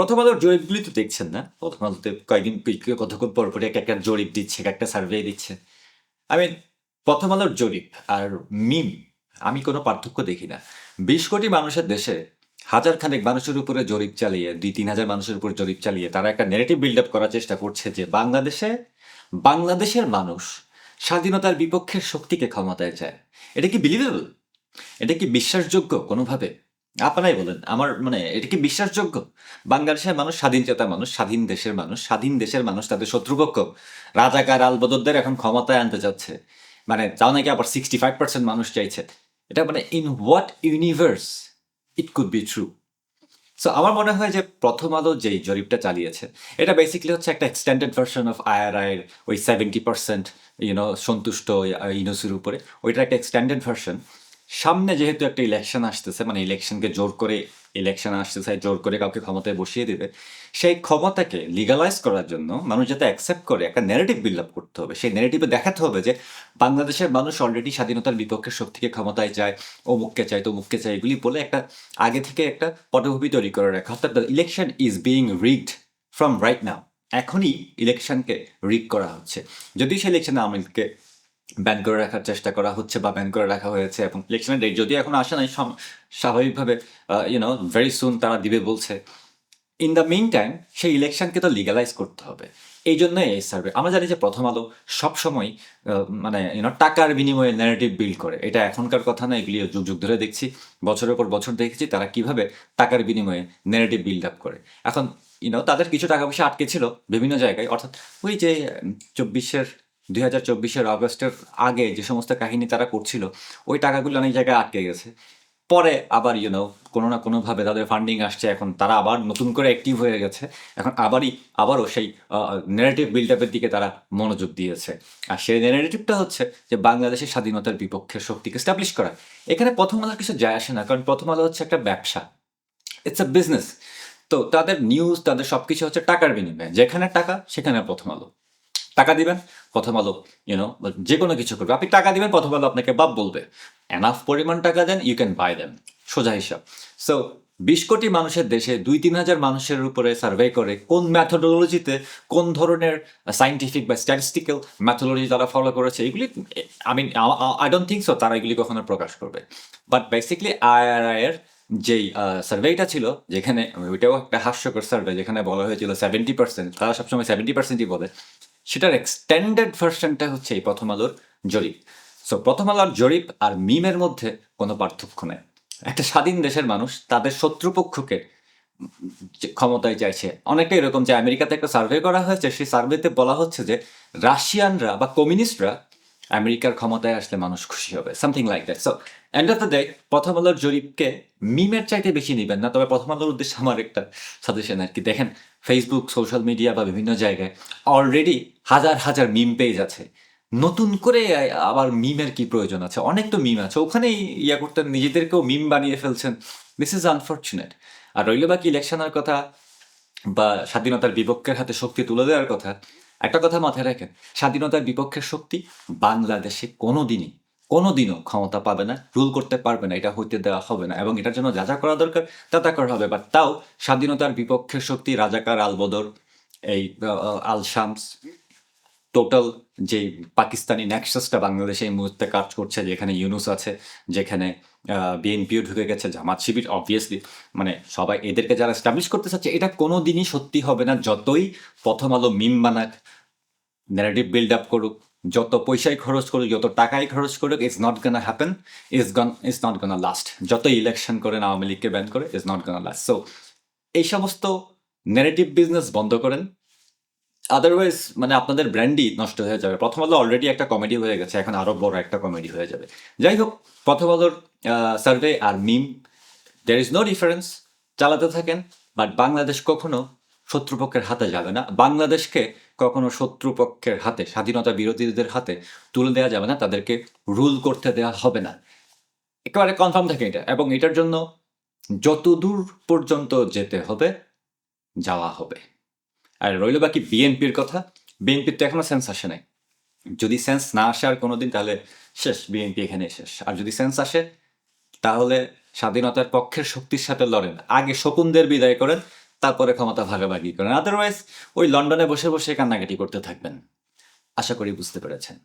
প্রথম আলোর জরিপগুলি তো দেখছেন না। প্রথম আলোতে কয়েকদিন কতক্ষণ পর পরে এক একটা জরিপ দিচ্ছে এক একটা সার্ভে দিচ্ছে। আমি প্রথম আলোর জরিপ আর মিম আমি কোনো পার্থক্য দেখি না। বিশ কোটি মানুষের দেশে হাজার খানেক মানুষের উপরে জরিপ চালিয়ে, দুই তিন হাজার মানুষের উপর জরিপ চালিয়ে তারা একটা নেগেটিভ বিল্ড আপ করার চেষ্টা করছে যে বাংলাদেশে, বাংলাদেশের মানুষ স্বাধীনতার বিপক্ষের শক্তিকে ক্ষমতায় চায়। এটা কি বিলিভেবল এটা কি বিশ্বাসযোগ্য কোনোভাবে? আপনারাই বলেন, আমার মানে এটা কি বিশ্বাসযোগ্য? বাংলাদেশের মানুষ স্বাধীন চেতা মানুষ, স্বাধীন দেশের মানুষ, স্বাধীন দেশের মানুষ তাদের শত্রুপক্ষ। রাজাকার আলবদরদের এখন ক্ষমতায় আনতে যাচ্ছে। মানে তাও নাকি আবার সিক্সটি ফাইভ পার্সেন্ট মানুষ চাইছে। এটা মানে in what universe it could be true so আমার মনে হয় যে প্রথম আলো যেই জরিপটা চালিয়েছে, এটা বেসিক্যালি হচ্ছে একটা এক্সটেন্ডেড ভার্সন অফ আইআরআইয়ের ওই সেভেন্টি পার্সেন্ট ইউনো সন্তুষ্ট ইউনুসের উপরে। ওইটার একটা এক্সটেন্ডেড ভার্সন সামনে যেহেতু একটা ইলেকশন আসতেছে মানে ইলেকশনকে জোর করে ইলেকশন আসতেছে জোর করে কাউকে ক্ষমতায় বসিয়ে দেবে, সেই ক্ষমতাকে লিগালাইজ করার জন্য মানুষ যাতে অ্যাকসেপ্ট করে, একটা নেগেটিভ বিল্ড আপ করতে হবে। সেই নেগেটিভে দেখাতে হবে যে, বাংলাদেশের মানুষ অলরেডি স্বাধীনতার বিপক্ষে শক্তিকে ক্ষমতায় যায়, অমুককে চায়, তমুককে চায়, এগুলি বলে একটা আগে থেকে একটা পটভূমি তৈরি করে রাখা। অর্থাৎ election is being rigged from right now এখনই ইলেকশনকে রিগ করা হচ্ছে। যদি সেই ইলেকশনে আওয়ামীকে ব্যান করে রাখার চেষ্টা করা হচ্ছে বা ব্যান করে রাখা হয়েছে এবং ইলেকশনের ডেট যদি এখন আসে নাই স্বাভাবিকভাবে ইউনো ভেরি সুন তারা দিবে বলছে। ইন দ্য মিন টাইম সেই ইলেকশনকে তো লিগালাইজ করতে হবে। এই জন্য এই সার্ভে আমরা জানি যে প্রথম আলো সবসময় মানে ইউনো টাকার বিনিময়ে ন্যারেটিভ বিল্ড করে। এটা এখনকার কথা না এগুলি যুগ যুগ ধরে দেখছি, বছরের পর বছর দেখেছি তারা কীভাবে টাকার বিনিময়ে ন্যারেটিভ বিল্ড আপ করে। এখন ইউনো তাদের কিছু টাকা পয়সা আটকে ছিল বিভিন্ন জায়গায়। অর্থাৎ ওই যে চব্বিশের দুই হাজার চব্বিশের আগস্টের আগে যে সমস্ত কাহিনী তারা করছিল, ওই টাকাগুলো অনেক জায়গায় আটকে গেছে। পরে আবার ইউনো কোনো না কোনোভাবে তাদের ফান্ডিং আসছে, এখন তারা আবার নতুন করে অ্যাক্টিভ হয়ে গেছে। এখন আবারই, আবারও সেই নেগেটিভ বিল্ড আপের দিকে তারা মনোযোগ দিয়েছে। আর সেই নেগেটিভটা হচ্ছে যে বাংলাদেশের স্বাধীনতার বিপক্ষে শক্তিকে স্টাবলিশ করা। এখানে প্রথম আলোর কিছু যায় আসে না, কারণ প্রথম আলো হচ্ছে একটা ব্যবসা। ইটস এ বিজনেস তো তাদের নিউজ তাদের সব কিছু হচ্ছে টাকার বিনিময়ে। যেখানে টাকা, সেখানে প্রথম আলো। টাকা দিবেন, প্রথম আলো ইউনো যে কোনো কিছু করবে। আপনি টাকা দিবেন, প্রথম আলো আপনাকে বাপ বলবে এনাফ পরিমাণ টাকা then you can buy then সোজা হিসাব। সো বিশ কোটি মানুষের দেশে দুই তিন হাজার মানুষের উপরে সার্ভে করে কোন ম্যাথোডোলজিতে কোন ধরনের সাইন্টিফিক বা স্ট্যাটিস্টিক্যাল ম্যাথোলজি তারা ফলো করেছে, এগুলি আমি আই ডোন্ট থিঙ্ক সো তারা এগুলি কখনো প্রকাশ করবে। বাট বেসিক্যালি আইআরআই এর যেই সার্ভেটা ছিল, যেখানে, ওইটাও একটা হাস্যকর সার্ভে যেখানে বলা হয়েছিল সেভেন্টি পার্সেন্ট তারা সবসময় সেভেন্টি পার্সেন্টই বলে। সেটার এক্সটেন্ডেড ভার্সনটা হচ্ছে এই প্রথম আলোর জরিপ। সো প্রথম আলোর জরিপ আর মিমের মধ্যে কোনো পার্থক্য নেই। একটা স্বাধীন দেশের মানুষ, তাদের শত্রুপক্ষকে ক্ষমতায় চাইছে। অনেকটা এরকম যে আমেরিকাতে একটা সার্ভে করা হয়েছে, সেই সার্ভেতে বলা হচ্ছে যে রাশিয়ানরা বা কমিউনিস্টরা আমেরিকার ক্ষমতায় আসলে মানুষ খুশি হবে something like that so end of the day প্রথম আলোর জরিপকে মিমের চাইতে বেশি নেবেন না, তবে প্রথম আলোর উদ্দেশ্যে আমার একটা সাজেশন আর কি। দেখেন ফেসবুক সোশ্যাল মিডিয়া বা বিভিন্ন জায়গায় অলরেডি হাজার হাজার মিম পেজ আছে। নতুন করে আবার মিমের কি প্রয়োজন আছে? অনেক তো মিম আছে, ওখানেই ইয়া করতেন, নিজেদেরকেও মিম বানিয়ে ফেলছেন। দিস ইজ আনফর্চুনেট আর রইল বাকি ইলেকশনের কথা বা স্বাধীনতার বিপক্ষের হাতে শক্তি তুলে দেওয়ার কথা, একটা কথা মাথায় রাখেন, স্বাধীনতার বিপক্ষের শক্তি বাংলাদেশে কোনো দিনই কোনো দিনও ক্ষমতা পাবে না রুল করতে পারবে না, এটা হইতে দেওয়া হবে না এবং এটার জন্য যা যা করা দরকার তা তা করা হবে। বাট তাও স্বাধীনতার বিপক্ষের শক্তি, রাজাকার আলবদর এই আল শামস টোটাল যে পাকিস্তানি নেক্সাসটা বাংলাদেশে এই মুহূর্তে কাজ করছে, যেখানে ইউনুস আছে, যেখানে বিএনপিও ঢুকে গেছে, জামাত শিবির অবভিয়াসলি মানে সবাই এদেরকে যারা এস্টাবলিশ করতে চাচ্ছে, এটা কোনো দিনই সত্যি হবে না, যতই প্রথম আলো মিম বানাক ন্যারেটিভ বিল্ড আপ করুক যত পয়সাই খরচ করুক, যত টাকাই খরচ করুক is not gonna happen is gone is not gonna last যত ইলেকশন করেন, আওয়ামী লীগকে ব্যান করে is not gonna last so এই সমস্ত নেগেটিভ বিজনেস বন্ধ করেন। আদারওয়াইজ মানে আপনাদের ব্র্যান্ডই নষ্ট হয়ে যাবে। প্রথম আলো অলরেডি একটা কমেডি হয়ে গেছে, এখন আরও বড় একটা কমেডি হয়ে যাবে। যাই হোক, প্রথম আলোর সার্ভে আর মিম দের ইজ নো ডিফারেন্স চালাতে থাকেন বাট বাংলাদেশ কখনো শত্রুপক্ষের হাতে যাবে না। বাংলাদেশকে কখনো শত্রুপক্ষের হাতে, স্বাধীনতা বিরোধীদের হাতে তুলে দেওয়া যাবে না, তাদেরকে রুল করতে দেওয়া হবে না। একেবারে কনফার্ম থাকে এটা, এবং এটার জন্য যত দূর পর্যন্ত যেতে হবে, যাওয়া হবে। আর রইল বাকি বিএনপির কথা। বিএনপির তো এখনও সেন্স আসে নাই। যদি সেন্স না আসে আর কোনোদিন, তাহলে শেষ বিএনপি এখানে শেষ। আর যদি সেন্স আসে, তাহলে স্বাধীনতার পক্ষের শক্তির সাথে লড়েন। আগে শকুনদের বিদায় করেন তারপরে ক্ষমতা ভাগাভাগি করেন। আদারওয়াইজ ওই লন্ডনে বসে বসে কান্নাকাটি করতে থাকবেন। আশা করি বুঝতে পেরেছেন।